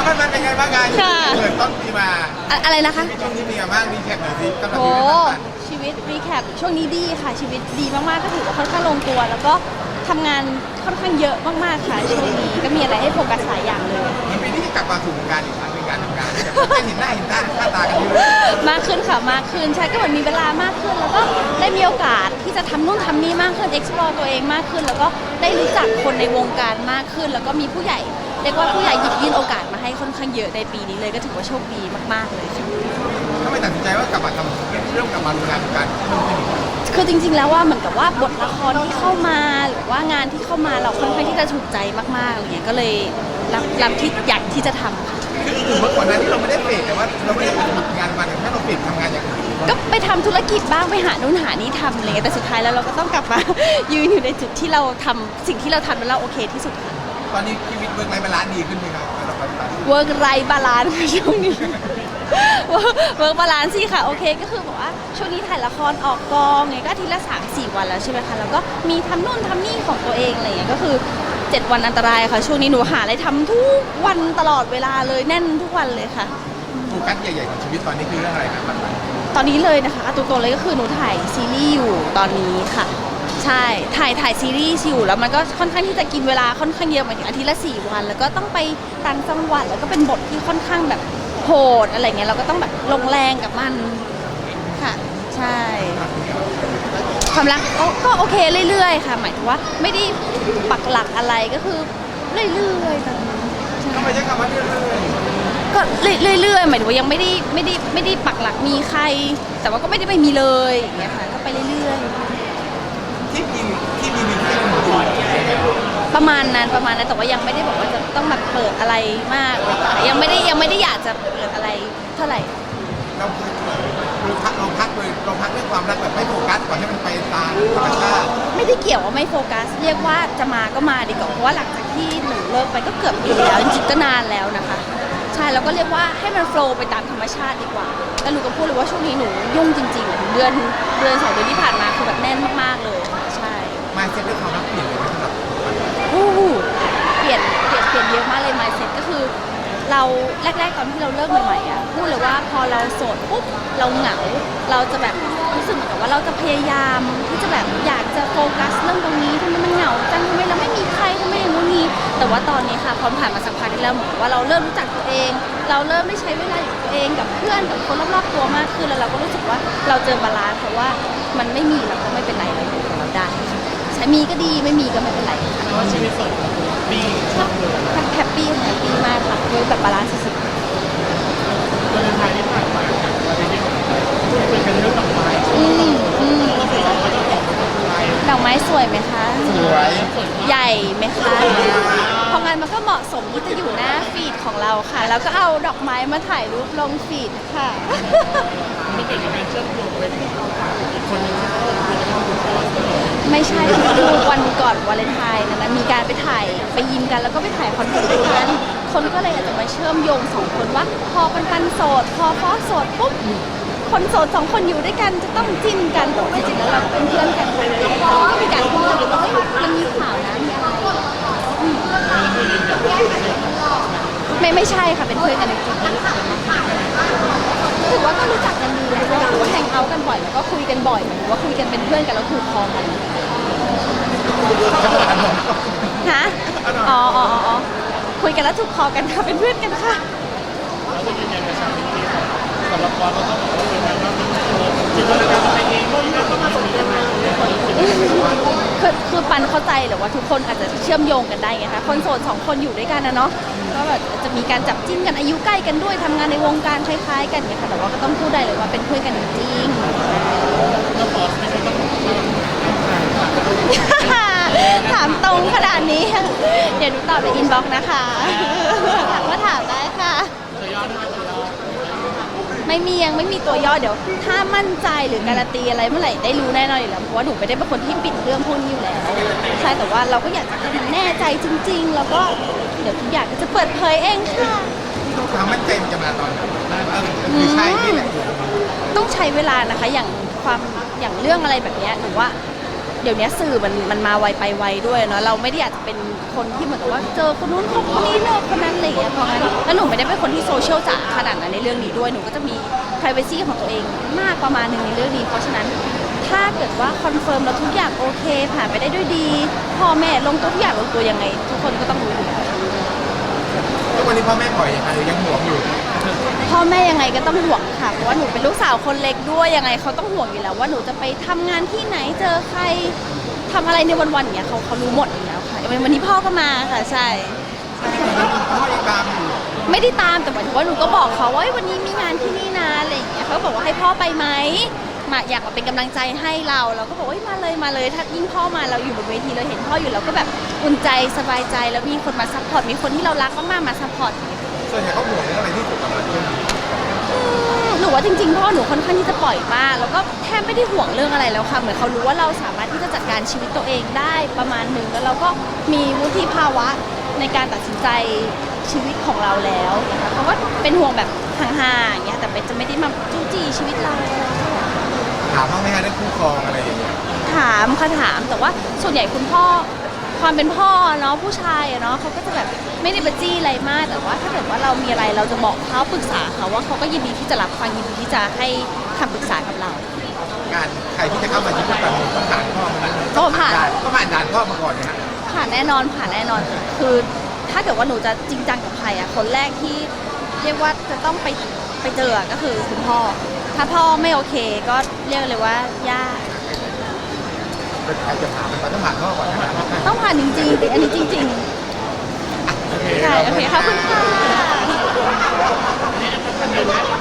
องมันเป็นไงบ้างงานค่ะเปิดต้นปีมาอะอะไรนะคะมีช่วงนี้มีอะไรบ้างมีแขกหน่อยสิกำลังโอ้มีเรื่องต่างชีวิตรีแคปช่วงนี้ดีค่ะ ชีวิตดีมากๆก็ถือว่าค่อนข้างลงตัว แล้วก็ทำงานค่อนข้างเยอะมากๆค่ะช่วงนี้ก็มีอะไรให้โฟกัสหลายอย่างเลยๆเหมือนปีนี้จะกลับมาสู่วงการอีกครั้งเป็นการทำงานแบบไม่เห็นหน้าเห็นตาค่าตากันเยอะมากขึ้นค่ะมากขึ้นใช่ก็เหมือนมีเวลามากขึ้น แล้วก็ได้มีโอกาสที่จะทำนู่นทำนี่มากขึ้น explore ตัวเองมากขึ้น แล้วก็ได้รู้จักคนในวงการมากขึ้น แล้วก็มีผู้ใหญ่ เรียกว่าผู้ใหญ่หยิบยื่นโอกาสมาให้ค่อนข้างเยอะในปีนี้เลยก็ถือว่าโชคดีมากๆเลยค่ะถ้าไม่ตัดสินใจว่ากลับมาทำเริ่มกลับมาดูงานการเพิ่มขึ้นอีกคือจริงๆ แล้วว่าเหมือนกับว่าบทละครที่เข้ามาหรือว่างานที่เข้ามาเราค่อนข้างที่จะถูกใจมากๆอะไรเงี้ยก็เลยรับรับที่อยากที่จะทำค่ะคือเมื่อก่อนหน้านี้เราไม่ได้เฟดแต่ว่าเราไม่ได้ทำงานมาแต่แค่เราเปลี่ยนทำงานอย่างอื่นก็ไปทำธุรกิจบ้างไปหานู่นหานี่ทำอะไรเงี้ยแต่สุดท้ายแล้วเราก็ต้องกลับมา ยืนอยู่ในจุดที่เราทำสิ่งที่เราทำแล้วเราโอเคที่สุดค่ะ ตอนนี้ชีวิตเวิร์กไลฟ์บาลานซ์ดีขึ้นไหมครับสำหรับเราตอนนี้เวิร์กไรบาลานซ์ช่วงนี้เวิร์กบาลานซ์สิค่ะ โอเคก็คือบอกว่า ช่วงนี้ถ่ายละครออกกองไงก็อาทีละสามสี่วันแล้วใช่ไหมคะแล้วก็มีทำนู่นทำนี่ของตัวเองอะไรเงี้ยก็คือ 7 วันอันตรายค่ะ ช่วงนี้หนูหาอะไรทำทุกวันตลอดเวลาเลยแน่นทุกวันเลยค่ะ โฟกัสใหญ่ๆของชีวิตตอนนี้คือเรื่องอะไรครับมันตอนนี้เลยนะคะตัวตนเลยก็คือหนูถ่ายซีรีส์อยู่ตอนนี้ค่ะใช่ถ่ายถ่ายซีรีส์อยู่แล้วมันก็ค่อนข้างที่จะกินเวลาค่อนข้างเยอะหมายถึงอาทิตย์ละสี่วัน แล้วก็ต้องไปต่างจังหวัดแล้วก็เป็นบทที่ค่อนข้างแบบโหดอะไรเงี้ยเราก็ต้องแบบลงแรงกับมันค่ะ ใช่ ความรักก็ก็โอเคเรื่อยๆ ค่ะ หมายถึงว่าไม่ได้ปักหลักอะไรก็คือเรื่อยๆตอนนี้ใช่ก็ไมใช่คำว่าเรื่อยก็เรื่อยๆหมายถึงว่ายังไม่ได้ไม่ได้ไม่ได้ปักหลักมีใคร แต่ว่าก็ไม่ได้ไม่มีเลยอย่างเงี้ยค่ะก็ไปเรื่อยที่มีที่มีมีที่คนดู ๆ ประมาณนั้นประมาณนั้นแต่ว่ายังไม่ได้บอกว่าจะต้องแบบเปิดอะไรมากเลยค่ะยังไม่ได้ยังไม่ได้อยากจะเปิดอะไรเท่าไหร่ เราเราพักเราพักเลยเราพักเรื่องความรักแบบไม่โฟกัสก่อนให้มันไปตามธรรมชาติไม่ได้เกี่ยวว่าไม่โฟกัส เรียกว่าจะมาก็มาดีกว่าเพราะว่าหลังจากที่หนูเลิกไปก็เกือบปีแล้วจริงๆก็นานแล้วนะคะ ใช่แล้วก็เรียกว่าให้มันโฟล์ไปตามธรรมชาติดีกว่าแล้วหนูก็พูดเลยว่าช่วงนี้หนูยุ่งจริงๆเดือนเดือนสองเดือนที่ผ่านมาคือแบบแน่นมากๆเลยค่ะใช่ มาเซ็ตเรื่องความรักเปลี่ยนเลยไหมสำหรับอู้หู เปลี่ยนเปลี่ยนเปลี่ยนเยอะมากเลย mindset ก็คือ เราแรกๆตอนที่เราเลิกใหม่ๆอะพูดเลยว่าพอเราโสดปุ๊บเราเหงาเราจะแบบรู้สึกเหมือนกับว่าเราจะพยายามที่จะแบบอยากจะโฟกัสเรื่องตรงนี้ทำไมมันเหงาจังทำไมเราไม่มีใครทำไมอย่างนู้นนี้ แต่ว่าตอนนี้ค่ะพอผ่านมาสักพักแล้วเหมือนกับว่าเราเริ่มรู้จักตัวเอง เราเริ่มได้ใช้เวลาอยู่กับตัวเองกับเพื่อนกับคนรอบๆตัวมากขึ้นแล้วเราก็รู้สึกว่าเราเจอบาลานซ์เพราะว่ามันไม่มีเราก็ไม่เป็นไรเราอยู่ของเราได้ ช้มีก็ดีไม่มีก็ไม่เป็นไรค่ะว่าชีวิตสดของคุณบี้ชอบเลยแฮปปี้แฮปปี้มากค่ะด้วยแบบบาลานซ์สุดวาเลนไทน์ที่ผ่านมาคุยกันเรื่องดอกไม้ๆอืมอืมก็คือเราก็จะตอบดอกไม้ดอกไม้สวยไหมคะสวยใหญ่ไหมคะเพราะงั้นมันก็เหมาะสมที่จะอยู่หน้าฟีดของเราค่ะ แล้วก็เอาดอกไม้มาถ่ายรูปลงฟีดค่ะมันเป็นการเชื่อมโยงไปถึงอีกคนนึงที่เขาคุยกันว่าคุณพ่อ ไม่ใช่คือวันก่อนวาเลนไทน์นั้นมีการไปถ่ายไปยิมกันแล้วก็ไปถ่ายคอนเทนต์ตด้วยกันคนก็เลยอาจจะมาเชื่อมโยงสองคนว่า พอปันปันโสด พอฟอสโสดปุ๊บคนโสดสองคนอยู่ด้วยกันจะต้องจิ้นกันแต่ว่าจริงๆแล้วเราเป็นเพื่อนกันก็มีการพูดกันว่ามันมีข่าวนะมีอะไรไม่ไม่ใช่ค่ะเป็นเพื่อนกันจริงๆถือว่าก็รู้จักกันดีแล้วถือว่าแฮงเอาท์กันบ่อยแล้วก็คุยกันบ่อยหมายถึงว่าคุยกันเป็นเพื่อนกันแล้วถูกคอกันฮะอ๋ออ๋ออ๋อคุยกันแล้วถูกคอกันค่ะเป็นเพื่อนกันค่ะเราจะยืนยันกับชาวนี้สำหรับปอก็ต้องบอกว่าเป็นการว่าจินตนาการไปเองก็มีก็มาสมกันมาคือคือปันเข้าใจหรือว่าทุกคนอาจจะเชื่อมโยงกันได้ไงคะคนโสดสองคนอยู่ด้วยกันนะเนาะ ก็แบบจะมีการจับจิ้นกันอายุใกล้กันด้วยทำงานในวงการคล้ายๆ กันไงค่ะแต่ว่าก็ต้องพูดได้เลยว่าเป็นเพื่อนกันจริงแล้วปอไม่ใช่ต้องบอกว่าๆถามตรงขนาดนี้ เดี๋ยวหนูตอบในอินบ็อกซ์นะคะถามก็ถามได้ค่ะ ไม่มียังไม่มีตัวย่อเดี๋ยว ถ้ามั่นใจหรือการันตีอะไรเมื่อไหร่ได้รู้แน่นอนอยู่แล้วเพราะว่าหนูไม่ได้เป็นคนที่ปิดเรื่องพวกนี้อยู่แล้ว ใช่แต่ว่าเราก็อยากจะให้มันแน่ใจจริง ๆ แล้วก็เดี๋ยวทุกอย่างก็จะเปิดเผยเองค่ะความมั่นใจมันจะมาตอนไหนเออคือใช่นี่แหละ ต้องใช้เวลานะคะอย่างความอย่างเรื่องอะไรแบบเนี้ยหนูว่า เดี๋ยวนี้สื่อมันมันมาไวไปไวด้วยเนาะเราไม่ได้อยากจะเป็นคนที่เหมือนกับว่าเจอคนนู้นคนนี้เลิกคนนั้นอะไรอย่างเงี้ยเพราะงั้นแล้วหนูไม่ได้เป็นคนที่โซเชียลจ๋าขนาดนั้นในเรื่องนี้ด้วยหนูก็จะมี p r i เวซีของตัวเองมากประมาณหนึ่งในเรื่องนี้ เพราะฉะนั้นถ้าเกิดว่าคอนเฟิร์มแล้วทุกอย่างโอเค ผ่านไปได้ด้วยดีพ่อแม่ลงตัวทุกอย่างลงตัวยังไง ทุกคนก็ต้องรู้อยู่แล้วทุกวันนี้พ่อแม่ปล่อยยังไงยังห่วงอยู่ พ่อแม่ยังไงก็ต้องห่วงค่ะเพราะว่าหนูเป็นลูกสาวคนเล็กด้วยยังไงเขาต้องห่วงอยู่แล้ว ว่าหนูจะไปทำงานที่ไหนเจอใครทำอะไรในวันๆอย่างเงี้ยเขาเขารู้หมดอยู่แล้วค่ะวันนี้พ่อก็มาค่ะใช่ พ่อยังตามอยู่ไม่ได้ตามแต่หมายถึงว่าหนูก็บอกเขาว่าเอ้ยวันนี้มีงานที่นี่นะอะไรอย่างเงี้ยเขาก็บอกว่าให้พ่อไปไหมมาอยากมาเป็นกำลังใจให้เราเราก็บอกว่าเอ้ยมาเลยมาเลยถ้ายิ่งพ่อมาเราอยู่บนเวทีเราเห็นพ่ออยู่เราก็แบบอุ่นใจสบายใจแล้วมีคนมาซัพพอร์ตมีคนที่เรารักมากๆมาซัพพอร์ต ส่วนใหญ่เขาห่วงเรื่องอะไรที่สุดกับมันหนูว่าจริงๆพ่อหนูค่อนข้างที่จะปล่อยมากแล้วก็แทบไม่ได้ห่วงเรื่องอะไรแล้วค่ะเหมือนเขารู้ว่าเราสามารถที่จะจัดการชีวิตตัวเองได้ประมาณหนึ่งแล้วเราก็มีวุฒิภาวะในการตัดสินใจชีวิตของเราแล้วนะคะเขาก็เป็นห่วงแบบห่างๆอย่างเงี้ยแต่เป็นจะไม่ได้มาจู้จี้ชีวิตเราถามพ่อแม่ได้คู่ครองอะไรอย่างเงี้ยถามค่ะถามแต่ว่าส่วนใหญ่คุณพ่อ ความเป็นพ่อเนาะผู้ชายอะเนาะเขาก็จะแบบไม่ได้ไปจี้อะไรมากแต่ว่า ถ้าเกิดว่าเรามีอะไรเราจะบอกเขาปรึกษาเขาว่าเขาก็ยินดีที่จะรับฟังยินดีที่จะให้คำปรึกษากับเราการใครที่จะเข้ามาชีวิตกันต้องผ่านพ่อมาก็ผ่านต้องผ่านด่านพ่อมาก่อนนะฮะผ่านแน่นอนผ่านแน่นอนค่ะคือถ้าเกิดว่าหนูจะจริงจังกับใครอะคนแรกที่เรียกว่าจะต้องไปไปเจออะก็คือคุณพ่อ ถ้าพ่อไม่โอเคก็เรียกเลยว่าย่า เป็นใครจะผ่านมันต้องผ่านพ่อก่อนนะครับต้องผ่านจริงๆอันนี้จริงๆใช่โอเคขอบคุณค่ะ